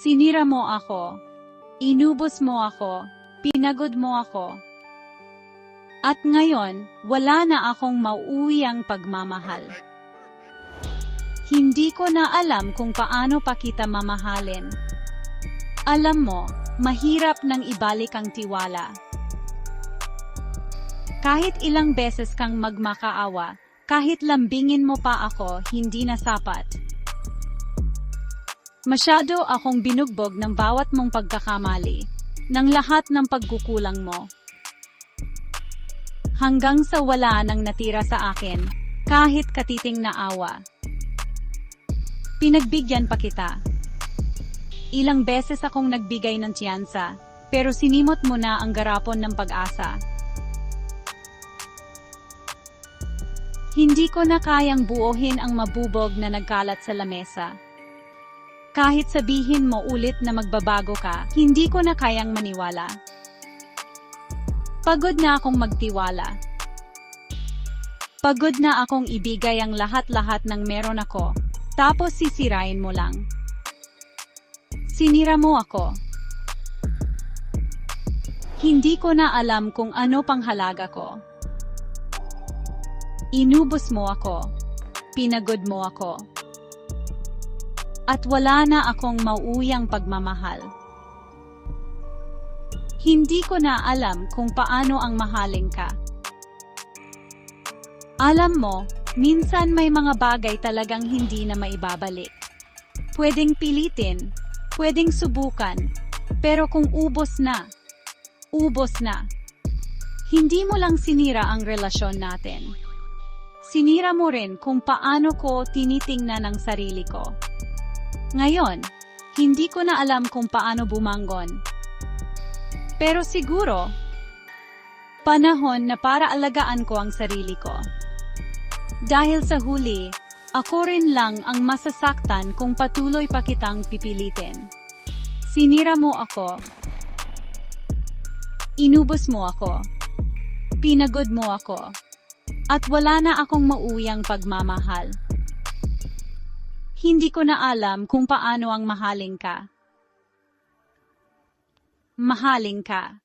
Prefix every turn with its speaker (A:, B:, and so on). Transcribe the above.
A: Sinira mo ako. Inubos mo ako. Pinagod mo ako. At ngayon, wala na akong mauwi ang pagmamahal. Hindi ko na alam kung paano pa kita mamahalin. Alam mo, mahirap nang ibalik ang tiwala. Kahit ilang beses kang magmakaawa, kahit lambingin mo pa ako, hindi na sapat. Masyado akong binugbog ng bawat mong pagkakamali, ng lahat ng pagkukulang mo. Hanggang sa wala nang natira sa akin, kahit katiting na awa. Pinagbigyan pa kita. Ilang beses akong nagbigay ng tiyansa, pero sinimot mo na ang garapon ng pag-asa. Hindi ko na kayang buohin ang mabubog na nagkalat sa lamesa. Kahit sabihin mo ulit na magbabago ka, hindi ko na kayang maniwala. Pagod na akong magtiwala. Pagod na akong ibigay ang lahat-lahat ng meron ako, tapos sisirain mo lang. Sinira mo ako. Hindi ko na alam kung ano pang halaga ko. Inubos mo ako. Pinagod mo ako. At wala na akong mauuyang pagmamahal. Hindi ko na alam kung paano ang mahalin ka. Alam mo, minsan may mga bagay talagang hindi na maibabalik. Pwedeng pilitin, pwedeng subukan, pero kung ubos na, ubos na. Hindi mo lang sinira ang relasyon natin. Sinira mo rin kung paano ko tinitingnan ang sarili ko. Ngayon, hindi ko na alam kung paano bumangon. Pero siguro, panahon na para alagaan ko ang sarili ko. Dahil sa huli, ako rin lang ang masasaktan kung patuloy pa kitang pipilitin. Sinira mo ako. Inubos mo ako. Pinagod mo ako. At wala na akong mauuyang pagmamahal. Hindi ko na alam kung paano ang mahalin ka. Mahalin ka.